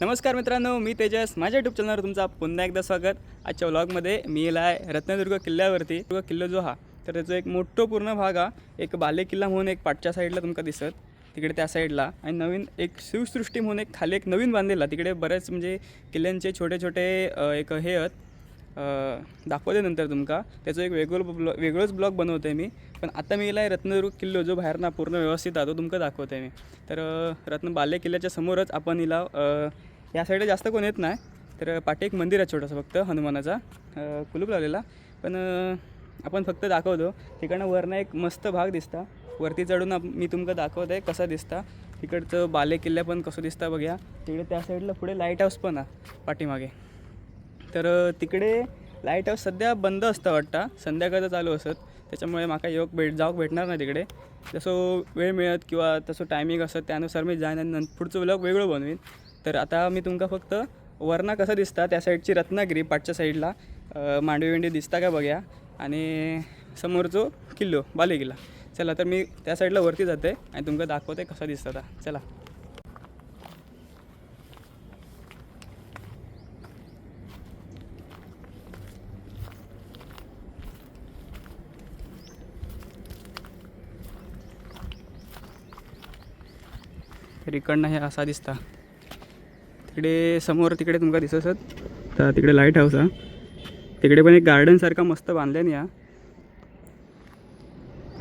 नमस्कार मित्रांनो मी तेजस. माझ्या यूट्यूब चॅनलवर तुमचा पुन्हा एकदा स्वागत. आजच्या व्लॉगमध्ये मी येला आहे रत्नदुर्ग किल्ल्यावरती. दुर्ग किल्लो जो हा तर त्याचा एक मोठं पूर्ण भाग हा एक बाले किल्ला म्हणून एक पाठच्या साईडला तुमका दिसत. तिकडे त्या साईडला. आणि नवीन एक शिवसृष्टी म्हणून एक खाली एक नवीन बांधलेला. तिकडे बरेच म्हणजे किल्ल्यांचे छोटे छोटे एक हे आहेत. दाखवते नंतर तुमका. त्याचं एक वेगळं ब्लॉ वेगळंच ब्लॉग बनवतो आहे मी. पण आता मी आहे रत्नदुर्ग किल्लो जो बाहेरना पूर्ण व्यवस्थित आहे तो तुमका दाखवतो आहे मी. तर रत्न बाले किल्ल्याच्या समोरच आपण हिला या साईडला जास्त कोण येत नाही. तर पाठी एक मंदिर आहे छोटंसं फक्त हनुमानाचा. कुलूप लावलेला. पण आपण फक्त दाखवतो. तिकडनं वरनं एक मस्त भाग दिसता. वरती चढून मी तुमका दाखवत आहे कसा दिसता. तिकडचं बाले किल्ला पण कसं दिसता बघूया. तिकडे त्या साईडला पुढे लाइट हाऊस पण आहे पाठीमागे. तर तिकडे लाइट हाऊस सध्या बंद असतं वाटतं. संध्याकाळचं चालू असत. त्याच्यामुळे माका योग भेट जाऊक भेटणार नाही तिकडे. जसं वेळ मिळत किंवा तसं टायमिंग असत त्यानुसार मी जाईन आणि पुढचं व्लॉग वेगळं बनवीन. तर आता मी तुमका फक्त वरना कसं दिसता त्या साईडची रत्नागिरी पाठच्या साईडला मांडवी विंडी दिसता का बघ्या. आणि समोरचो किल्लो बाले किल्ला चला तर मी त्या साईडला वरती जाते आणि तुमका दाखवते कसा दिसता आता. चला. इकडनं हे असा दिसता. तिकडे समोर तिकडे तुमका दिसत असत. तर तिकडे लाइट हाऊस हा. तिकडे पण एक गार्डनसारखा मस्त बांधल्याने या.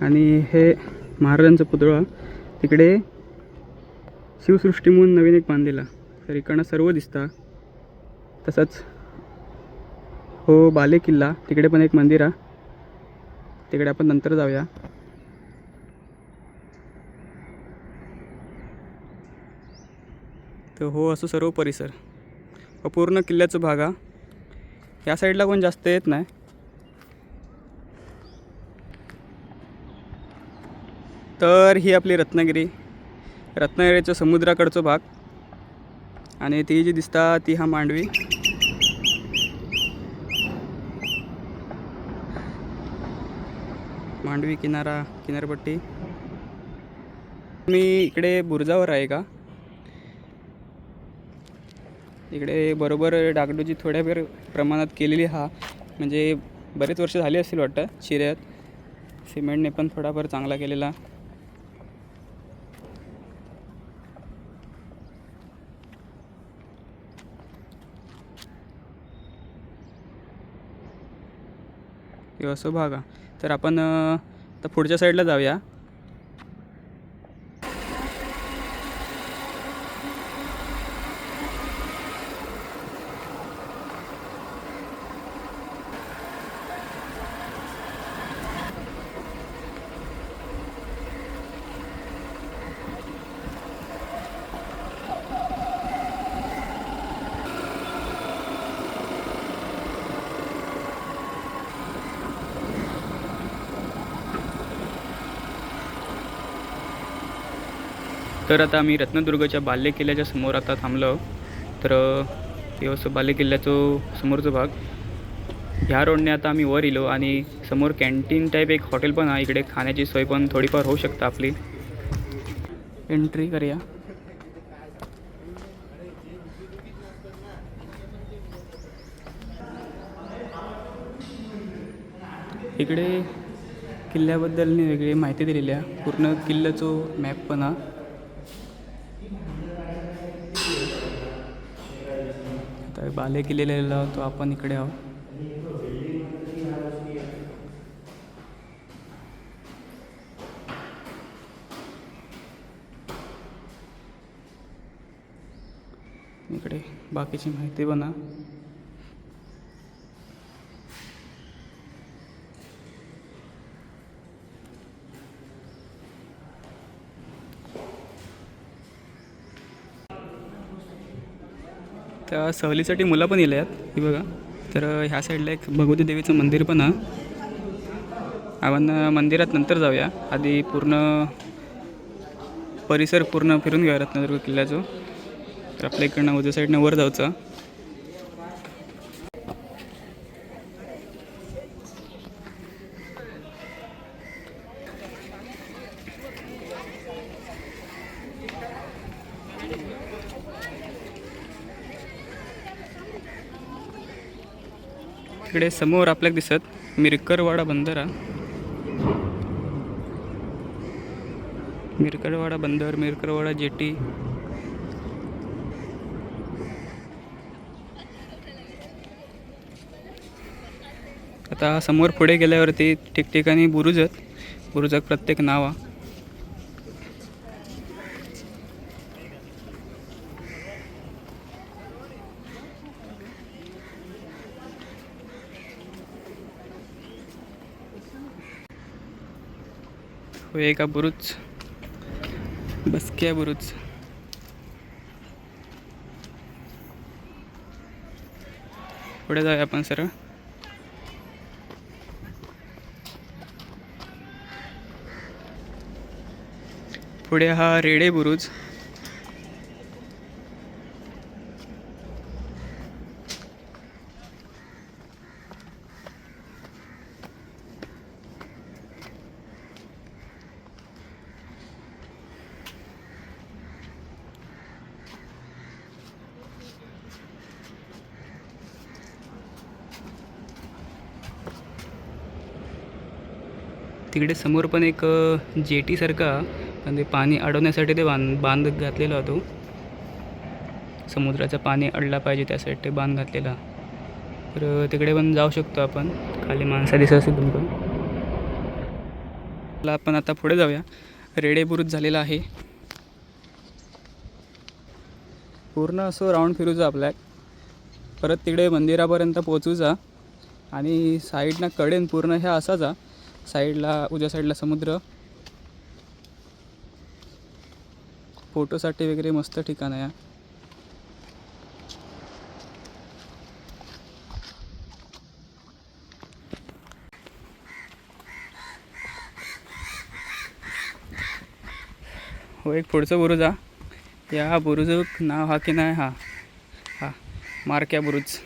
आणि हे महाराजांचं पुतळा. तिकडे शिवसृष्टी म्हणून नवीन एक बांधलेला. तर इकडनं सर्व दिसता. तसंच हो बाले किल्ला तिकडे पण एक मंदिर आहे तिकडे आपण नंतर जाऊया. तर हो असं सर्व परिसर पूर्ण किल्ल्याचा भाग हा. या साईडला कोण जास्त येत नाही. तर ही आपली रत्नागिरी. रत्नागिरीचं समुद्राकडचा भाग. आणि ती जी दिसता ती हा मांडवी. मांडवी किनारा किनारपट्टी. मी इकडे बुरजावर आहे का? इकडे बरोबर डागडुजी थोड्या वेळ प्रमाणात केलेली हा. म्हणजे बरेच वर्ष झाली असतील वाटतं शिर्यात सिमेंटने पण थोडाफार चांगला केलेला. किंवा असं भागा तर आपण आता पुढच्या साईडला जाऊया. तर आता आम्ही रत्नदुर्गच्या बाल्य किल्ल्याच्या समोर आता थांबलो तर हे असं बाल्य किल्ल्याचं समोरचं भाग. ह्या रोडने आता आम्ही वर इलो आणि समोर कॅन्टीन टाईप एक हॉटेल पण आहे. इकडे खाण्याची सोय पण थोडीफार होऊ शकता आपली. एंट्री करूया. इकडे किल्ल्याबद्दल वेगळी माहिती दिलेली आहे. पूर्ण किल्ल्याचं मॅप पण हा आता बाले किल्ल्याला होतो आपण इकडे आहोत. इकडे बाकीची माहिती बना. त्या सहलीसाठी मुलं पण येले आहेत ही बघा. तर ह्या साईडला एक भगवती देवीचं मंदिर पण आहे. आपण मंदिरात नंतर जाऊया. आधी पूर्ण परिसर पूर्ण फिरून घेऊया रत्नदुर्ग किल्ल्याचं तर आपल्या इकडनं उजव्या साईडनं वर जायचं तिकडे समोर आपल्याला दिसत मिरकरवाडा बंदर. मिरकरवाडा बंदर मिरकरवाडा जेटी. आता समोर पुढे गेल्यावरती ठिकठिकाणी बुरुज आहेत. बुरुजाक प्रत्येक नाव हा. होय का बुरुज? बसक्या बुरुज? पुढे जाऊया आपण सरळ. पुढे हा रेडे बुरुज. तिकडे समोर पण एक जेटीसारखा पण ते पाणी अडवण्यासाठी ते बांध बांध घातलेला होतो. समुद्राचं पाणी अडला पाहिजे त्यासाठी ते बांध घातलेला. तर तिकडे पण जाऊ शकतो आपण. खाली माणसं दिसत असेल तुमचं आपण आता पुढे जाऊया. रेडे बुरुज झालेला आहे. पूर्ण असं राऊंड फिरू जा आपल्या परत तिकडे मंदिरापर्यंत पोचूचा आणि साईडनं कडेन पूर्ण ह्या असाचा साईडला उजव्या साईडला समुद्र. फोटोसाठी वगैरे मस्त ठिकाण आहे हो. एक पुढचं बुरुज हा. या बुरुजक नाव हा की नाही हा? हा मारक्या बुरुज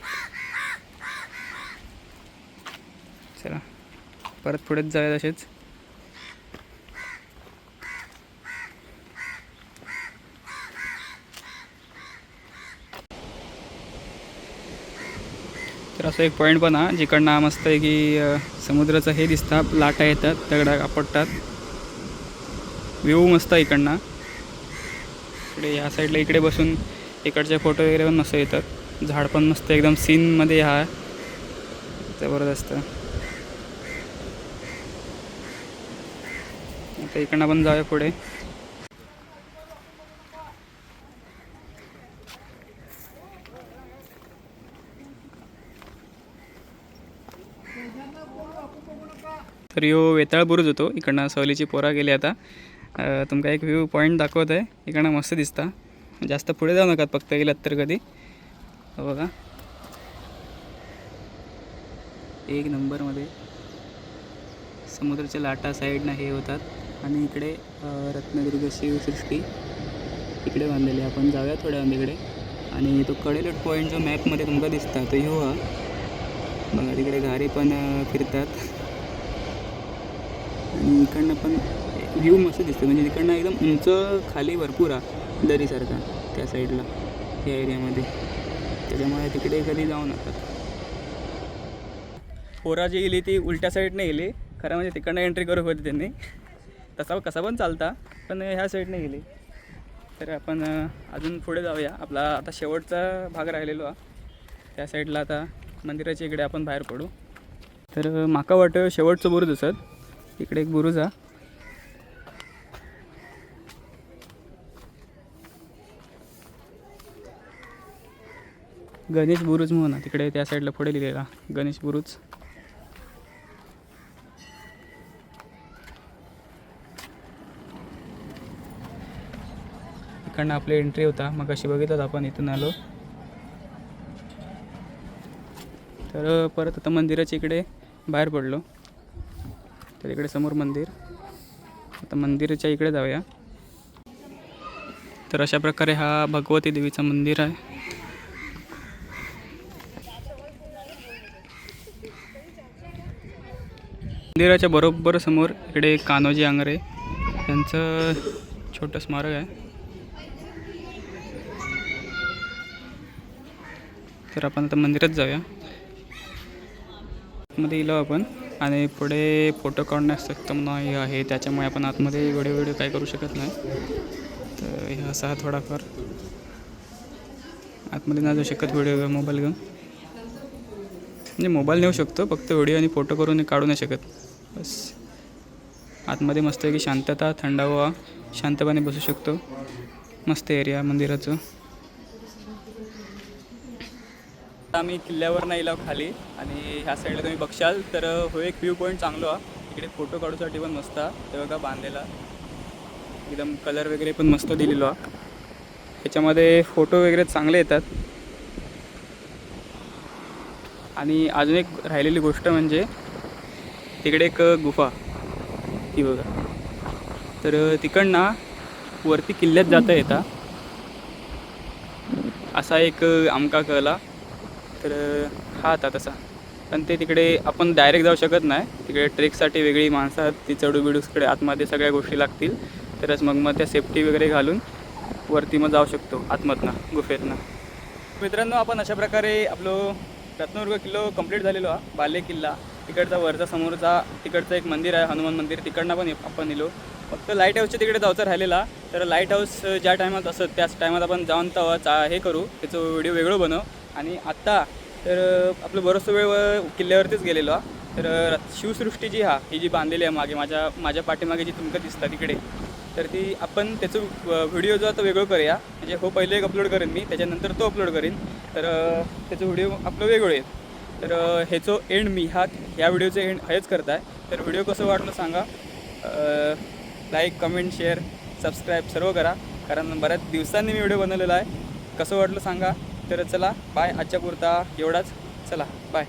चला परत पुढेच जाऊया तसेच तर असं एक पॉईंट पण हा जिकडनं हा मस्त आहे की समुद्राचं हे दिसतं लाटा येतात दगडा आपटतात. व्ह्यू मस्त आहे इकडनं. इकडे या साईडला इकडे बसून इकडचे फोटो वगैरे पण मस्त येतात. झाड पण मस्त एकदम सीनमध्ये हा. आहे. जबरदस्त. आता इकडनं पण जाऊया पुढे. तर यो वेताळ बुरुज होतो. इकडनं सहलीची पोरा गेली आता. तुमका एक व्ह्यू पॉईंट दाखवत आहे. इकडनं मस्त दिसता. जास्त पुढे जाऊ नका फक्त गेलात तर कधी. हो बघा. एक नंबरमध्ये समुद्राच्या लाटा साईडनं हे होतात. आणि इकडे रत्नदुर्ग शिवसृष्टी इकडे बांधलेले आहे. आपण जाऊया थोड्या वेळाने आणि तो कडेलट पॉईंट जो मॅपमध्ये तुमका दिसता तो ह्यो हा बघा तिकडे घारी पण फिरतात. आणि इकडनं पण व्ह्यू मस्त दिसतो म्हणजे तिकडनं एकदम उंच खाली भरपूर आहे दरीसारखा त्या साईडला या एरियामध्ये त्याच्यामुळे तिकडे कधी जाऊ नका. पोरा जी गेली ती उलट्या साईडने गेली. खरं म्हणजे तिकडनं एंट्री करू होती त्यांनी. तसा कसा पण चालता पण ह्या साईडने गेली. तर आपण अजून पुढे जाऊया. आपला आता शेवटचा भाग राहिलेलो आहे. त्या साईडला आता मंदिराच्या इकडे आपण बाहेर पडू. तर माका वाटतं शेवटचं बुरुज असत इकडे एक बुरुज हा गणेश बुरुज म्हणून तिकडे त्या साईडला पुढे लिहिलेला गणेश बुरुज. इकडनं आपली एंट्री होता. मग अशी बघितलं आपण इथून आलो. तर परत आता मंदिराच्या इकडे बाहेर पडलो. तर इकडे समोर मंदिर. आता मंदिराच्या इकडे जाऊया. तर अशा प्रकारे हा भगवती देवीचं मंदिर आहे. मंदिराच्या बरोबर समोर इकडे कान्होजी आंगरे यांचं छोटं स्मारक आहे. तर आपण आता मंदिरात जाऊया. आतमध्ये गेलो आपण आणि पुढे फोटो काढण्यास सक्षम नाही आहे. त्याच्यामुळे आपण आतमध्ये व्हिडिओ व्हिडिओ काय करू शकत नाही. तर हे असा हा थोडाफार आतमध्ये नाही जाऊ शकत व्हिडिओ घेऊन मोबाईल घेऊन. म्हणजे मोबाईल नेऊ शकतो फक्त व्हिडिओ आणि फोटो करून काढू नाही शकत. बस. आतमध्ये मस्त आहे की शांतता थंडावा शांतपणे बसू शकतो. मस्त एरिया मंदिराचं आता आम्ही किल्ल्यावर नाही लाव खाली आणि ह्या साईडला तुम्ही बघशाल तर हो एक व्ह्यू पॉईंट चांगलो आहे. इकडे फोटो काढूसाठी पण मस्त ते बघा बांधलेला. एकदम कलर वगैरे पण मस्त दिलेलो हा ह्याच्यामध्ये फोटो वगैरे चांगले येतात. आणि अजून एक राहिलेली गोष्ट म्हणजे तिकडे एक गुफा. ती बघा. तर तिकडनं वरती किल्ल्यात जाता येता. असा एक आमका कळला तर हा आता तसा. पण ते तिकडे आपण डायरेक्ट जाऊ शकत नाही. तिकडे ट्रेकसाठी वेगळी माणसं आहेत. ती चढू बिडूसकडे आतमध्ये सगळ्या गोष्टी लागतील. तरच मग मग त्या सेफ्टी वगैरे घालून वरती मग जाऊ शकतो आतमधनं गुफेतनं. मित्रांनो आपण अशा प्रकारे आपलं रत्नदुर्ग किल्लो कंप्लीट झालेलो आहे बाले किल्ला. तिकडचा वरचा समोरचा तिकडचं एक मंदिर आहे हनुमान मंदिर. तिकडनं पण आपण नेलो. फक्त लाइट हाऊसच्या तिकडे जायचं राहिलेला. तर लाइट हाऊस ज्या टायमात असत त्याच टायमात आपण जाऊन तेव्हा चा हे करू. त्याचं व्हिडिओ वेगळं बनव. आणि आत्ता तर आपलं बरंचसं वेळ किल्ल्यावरतीच गेलेलो हा. तर शिवसृष्टी जी हा ही जी बांधलेली आहे मागे माझ्या माझ्या पाठीमागे जी तुमकं दिसता तिकडे तर ती आपण त्याचं व्हिडिओ जो आता वेगळं करूया. म्हणजे हो पहिले एक अपलोड करेन मी त्याच्यानंतर तो अपलोड करेन. तर त्याचं व्हिडिओ आपलं वेगळं येईल. तर ह्याचं एंड मी हा ह्या व्हिडिओचं एंड हेच करत आहे तर व्हिडिओ कसं वाटलं सांगा. लाईक कमेंट शेअर सबस्क्राईब सर्व करा. कारण बऱ्याच दिवसांनी मी व्हिडिओ बनवलेला आहे. कसं वाटलं सांगा. तर चला बाय. आजच्या पुरता एवढाच. चला बाय.